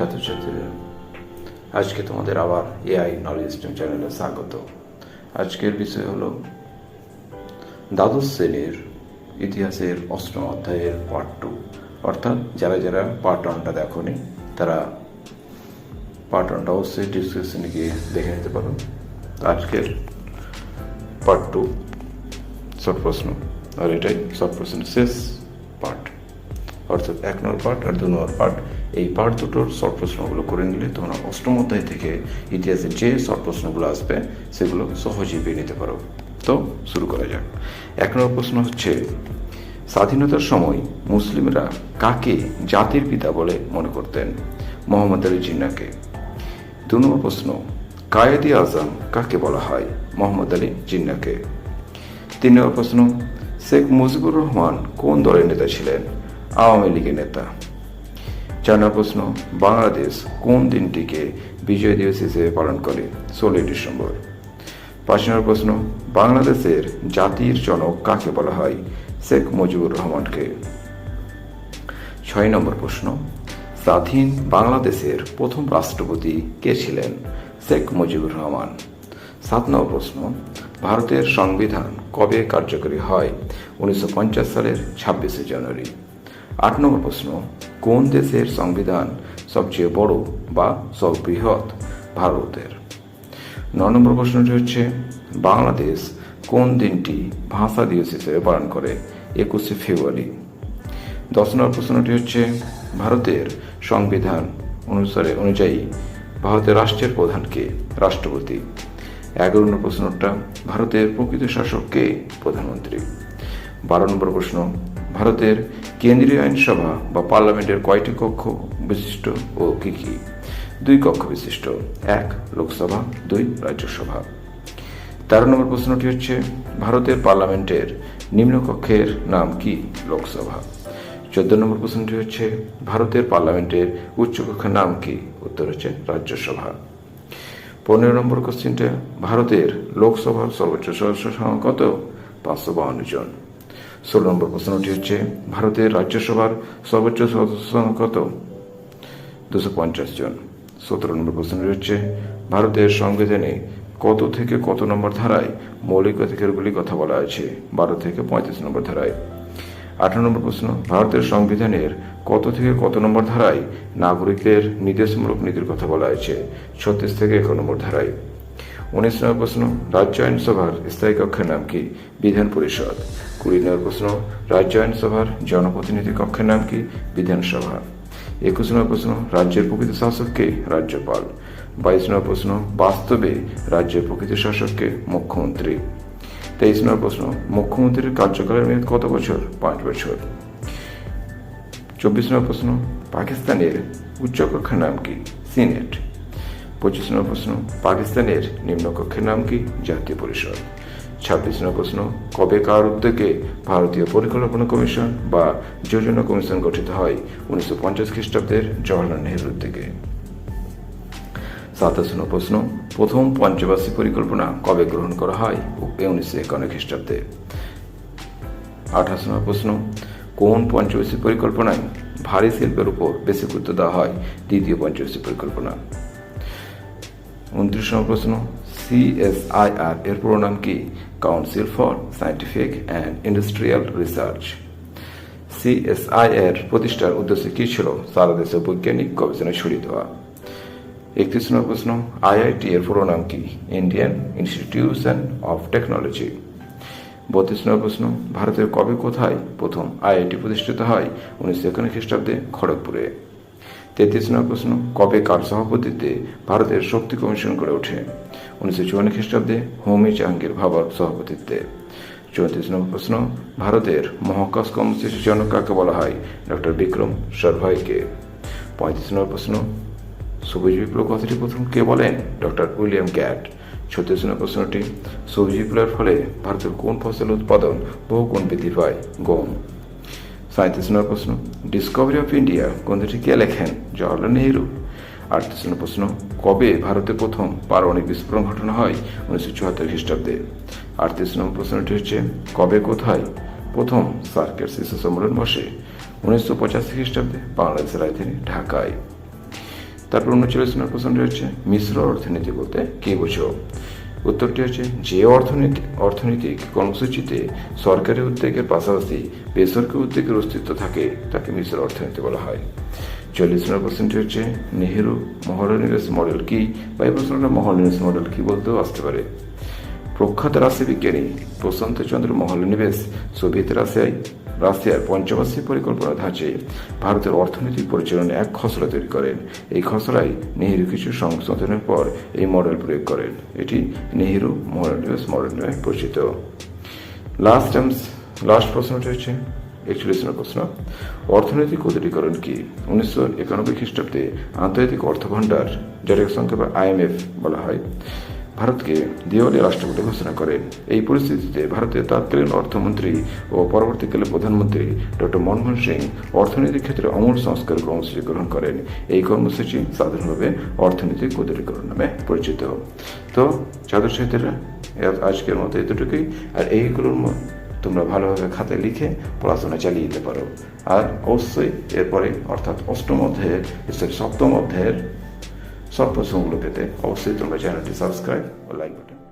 ছাত্রছাত্রীরা আজকে তোমাদের আবার এআই নলেজ স্ট্রিম চ্যানেলে স্বাগত। আজকের বিষয় হলো দ্বাদশ শ্রেণির ইতিহাসের অষ্টম অধ্যায়ের পার্ট টু অর্থাৎ যারা যারা পার্ট ওয়ানটা দেখনি, তারা পার্ট ওয়ানটা অবশ্যই ডিসক্রিপশনে গিয়ে দেখে নিতে পারো। আজকের পার্ট টু শর্ট প্রশ্ন। আর এটাই শর্ট প্রশ্নের শেষ পার্ট অর্থাৎ এক নম্বর পার্ট আর দু নম্বর পার্ট এই পার্ট দুটোর শর্ট প্রশ্নগুলো করে নিলে তোমরা অষ্টম অধ্যায় থেকে ইতিহাসে যে শর্ট প্রশ্নগুলো আসবে, সেগুলো সহজেই পেয়ে নিতে পারো। তো শুরু করা যাক। এক নম্বর প্রশ্ন হচ্ছে, স্বাধীনতার সময় মুসলিমরা কাকে জাতির পিতা বলে মনে করতেন? মোহাম্মদ আলী জিন্নাকে দু নম্বর প্রশ্ন, কায়েদি আজম কাকে বলা হয়? মোহাম্মদ আলী জিন্নাকে তিন নম্বর প্রশ্ন, শেখ মুজিবুর রহমান কোন দলের নেতা ছিলেন? আওয়ামী লীগের নেতা। চার প্রশ্ন বাংলাদেশ কোন দিনটিকে বিজয় দিবস হিসেবে পালন করে? ষোলোই ডিসেম্বর। পাঁচ নম্বর প্রশ্ন, বাংলাদেশের জাতির জনক কাকে বলা হয়? শেখ মুজিবুর রহমানকে। ছয় নম্বর প্রশ্ন, স্বাধীন বাংলাদেশের প্রথম রাষ্ট্রপতি কে ছিলেন? শেখ মুজিবুর রহমান। সাত নম্বর প্রশ্ন, ভারতের সংবিধান কবে কার্যকরী হয়? উনিশশো পঞ্চাশ সালের ছাব্বিশে জানুয়ারি। আট নম্বর প্রশ্ন, কোন দেশের সংবিধান সবচেয়ে বড় বা সর্ববৃহৎ ভারতের। ন নম্বর প্রশ্নটি হচ্ছে, বাংলাদেশ কোন দিনটি ভাষা দিবস হিসেবে পালন করে? একুশে ফেব্রুয়ারি। দশ নম্বর প্রশ্নটি হচ্ছে, ভারতের সংবিধান অনুসারে অনুযায়ী ভারতের রাষ্ট্রের প্রধানকে রাষ্ট্রপতি। এগারো নম্বর প্রশ্নটা, ভারতের প্রকৃত শাসককে প্রধানমন্ত্রী। বারো নম্বর প্রশ্ন, ভারতের কেন্দ্রীয় আইনসভা বা পার্লামেন্টের কয়টি কক্ষ বিশিষ্ট ও কি কি? দুই কক্ষ বিশিষ্ট। এক, লোকসভা, দুই, রাজ্যসভা। তেরো নম্বর প্রশ্নটি হচ্ছে, ভারতের পার্লামেন্টের নিম্নকক্ষের নাম কি, লোকসভা? চোদ্দ নম্বর প্রশ্নটি হচ্ছে, ভারতের পার্লামেন্টের উচ্চকক্ষের নাম কি? উত্তর হচ্ছে, রাজ্যসভা। পনেরো নম্বর কোশ্চিনটা, ভারতের লোকসভার সর্বোচ্চ সদস্য সংখ্যা কত? পাঁচশো বাউন্ন জন। ষোলো নম্বর প্রশ্নটি হচ্ছে, ভারতের রাজ্যসভার সর্বোচ্চ সদস্য কত? দুশো পঞ্চাশ জন। সতেরো নম্বর প্রশ্নটি হচ্ছে, ভারতের সংবিধানে কত থেকে কত নম্বর ধারায় মৌলিক অধিকারগুলি কথা বলা আছে? বারো থেকে পঁয়ত্রিশ নম্বর ধারায়। আঠারো নম্বর প্রশ্ন, ভারতের সংবিধানের কত থেকে কত নম্বর ধারায় নাগরিকদের নির্দেশমূলক নীতির কথা বলা আছে? ছত্রিশ থেকে এক নম্বর ধারায়। উনিশ নম্বর প্রশ্ন, রাজ্য আইনসভার স্থায়ী কক্ষের নাম কি? বিধান পরিষদ কুড়ি নম্বর প্রশ্ন, রাজ্য আইনসভার জনপ্রতিনিধি কক্ষের নাম কি? বিধানসভা। একুশ নম্বর প্রশ্ন, রাজ্যের প্রকৃত শাসককে রাজ্যপাল। বাইশ নম্বর প্রশ্ন, বাস্তবে রাজ্যের প্রকৃত শাসককে মুখ্যমন্ত্রী। তেইশ নম্বর প্রশ্ন, মুখ্যমন্ত্রীর কার্যকালের মেয়াদ কত বছর? পাঁচ বছর। চব্বিশ নম্বর প্রশ্ন, পাকিস্তানের উচ্চকক্ষের নাম কি? সিনেট। পঁচিশ নম্বর প্রশ্ন, পাকিস্তানের নিম্নকক্ষের নাম কি? জাতীয় পরিষদ। ছাব্বিশ নম্বর প্রশ্ন, কবে কার উদ্যোগে ভারতীয় পরিকল্পনা কমিশন বা যোজনা কমিশন গঠিত হয়? উনিশশো পঞ্চাশ খ্রিস্টাব্দের জওয়াহরলাল নেহরুর উদ্যোগে। সাতাশ নম্বর প্রশ্ন, প্রথম পঞ্চবার্ষিক পরিকল্পনা কবে গ্রহণ করা হয়? উনিশশো একান্ন খ্রিস্টাব্দে। আঠাশ নম্বর প্রশ্ন, কোন পঞ্চবার্ষিক পরিকল্পনায় ভারী শিল্পের উপর বেশি গুরুত্ব দেওয়া হয়? দ্বিতীয় পঞ্চবার্ষিক পরিকল্পনা। উনত্রিশ নম্বর প্রশ্ন সিএসআইআর এর পুরো নাম কি? Council for scientific and industrial research CSI এর প্রতিষ্ঠার উদ্দেশ্য কি ছিল? সারা দেশে বৈজ্ঞানিক গবেষণা ছড়িয়ে দেওয়া। একত্রিশ নম্বর প্রশ্ন আইআইটি এর পুরো নাম কি? ইন্ডিয়ান ইনস্টিটিউশন অফ টেকনোলজি বত্রিশ নম্বর প্রশ্ন ভারতের কবে কোথায় প্রথম আইআইটি প্রতিষ্ঠিত হয়? উনিশশো একান্ন খ্রিস্টাব্দে খড়গপুরে। তেত্রিশ নম্বর প্রশ্ন, কবে কার সভাপতিত্বে ভারতের শক্তি কমিশন গড়ে ওঠে? উনিশশো চুয়ান্ন খ্রিস্টাব্দে হোমি জাহাঙ্গীর ভাবার সভাপতিত্বে। চৌত্রিশ নম্বর প্রশ্ন, ভারতের মহাকাশ কর্মসূচির জনক কাকে বলা হয়? ডক্টর বিক্রম সরভাইকে পঁয়ত্রিশ নম্বর প্রশ্ন, সবুজ বিপ্লব কথাটি প্রথম কে বলেন? Doctor William Gatt. ছত্রিশ নম্বর প্রশ্নটি, সবুজ বিপ্লবের ফলে ভারতের কোন ফসল উৎপাদন, বহু গুণ বৃদ্ধি পায়? গম। সাঁত্রিশ নম্বর প্রশ্ন ডিসকভারি অফ ইন্ডিয়া গ্রন্থটি কে লেখেন জওয়াহরলাল নেহরু আটত্রিশ নম্বর প্রশ্ন কবে ভারতে প্রথম পারমাণবিক বিস্ফোরণ ঘটনা হয় উনিশশো চুয়াত্তর খ্রিস্টাব্দে আটত্রিশ নম্বর প্রশ্নটি হচ্ছে কবে কোথায় প্রথম সার্কের শীর্ষ সম্মেলন বসে উনিশশো পঁচাশি খ্রিস্টাব্দে বাংলাদেশের রাজধানী ঢাকায় তারপর উনচল্লিশ নম্বর প্রশ্নটি হচ্ছে মিশ্র অর্থনীতি বলতে কি বোঝো উত্তরটি হচ্ছে যে অর্থনীতি অর্থনৈতিক কর্মসূচিতে সরকারি উদ্যোগের পাশাপাশি বেসরকারি উদ্যোগের অস্তিত্ব থাকে তাকে মিশ্র অর্থনীতি বলা হয়। চল্লিশ নম্বর প্রশ্নটি হচ্ছে নেহেরু মহারনিবেশ মডেল কি বা এই প্রশ্নটা মহারনিবেশ মডেল কি বলতেও আসতে পারে। প্রখ্যাত রাশিবিজ্ঞানী প্রশান্ত চন্দ্র মহলনিবেশ সোভিয়েত রাশিয়ায় রাশিয়ার পঞ্চবার্ষিক পরিকল্পনা ধাঁচে ভারতের অর্থনৈতিক পরিচালনায় এক খসড়া তৈরি করেন। এই খসড়ায় নেহেরু কিছু সংশোধনের পর এই মডেল প্রয়োগ করেন। এটি নেহেরু মহলনিবেশ মডেল নামে পরিচিত। লাস্ট লাস্ট প্রশ্নটি হচ্ছে একচল্লিশ নম্বর প্রশ্ন, অর্থনৈতিক উদারীকরণ কি? উনিশশো একানব্বই খ্রিস্টাব্দে আন্তর্জাতিক অর্থ ভাণ্ডার যেটাকে সংক্ষেপে আইএমএফ বলা হয় ভারতকে দেওয়ালি রাষ্ট্র বলে ঘোষণা করেন। এই পরিস্থিতিতে ভারতের তৎকালীন অর্থমন্ত্রী ও পরবর্তীকালে প্রধানমন্ত্রী ডক্টর মনমোহন সিং অর্থনৈতিক ক্ষেত্রে অমূল সংস্কার কর্মসূচি গ্রহণ করেন। এই কর্মসূচি সাধারণভাবে অর্থনৈতিক উদারীকরণ নামে পরিচিত। তো, ছাত্র ছাত্রীরা আজকের মতো এতটুকুই। আর এইগুলোর তোমরা ভালোভাবে খাতায় লিখে পড়াশোনা চালিয়ে যেতে পারো। আর অবশ্যই এরপরে, অর্থাৎ অষ্টম অধ্যায়ের সপ্তম অধ্যায়ের সব প্রশ্নগুলো পেতে অবশ্যই তোমরা চ্যানেলটি সাবস্ক্রাইব ও লাইক বাটন।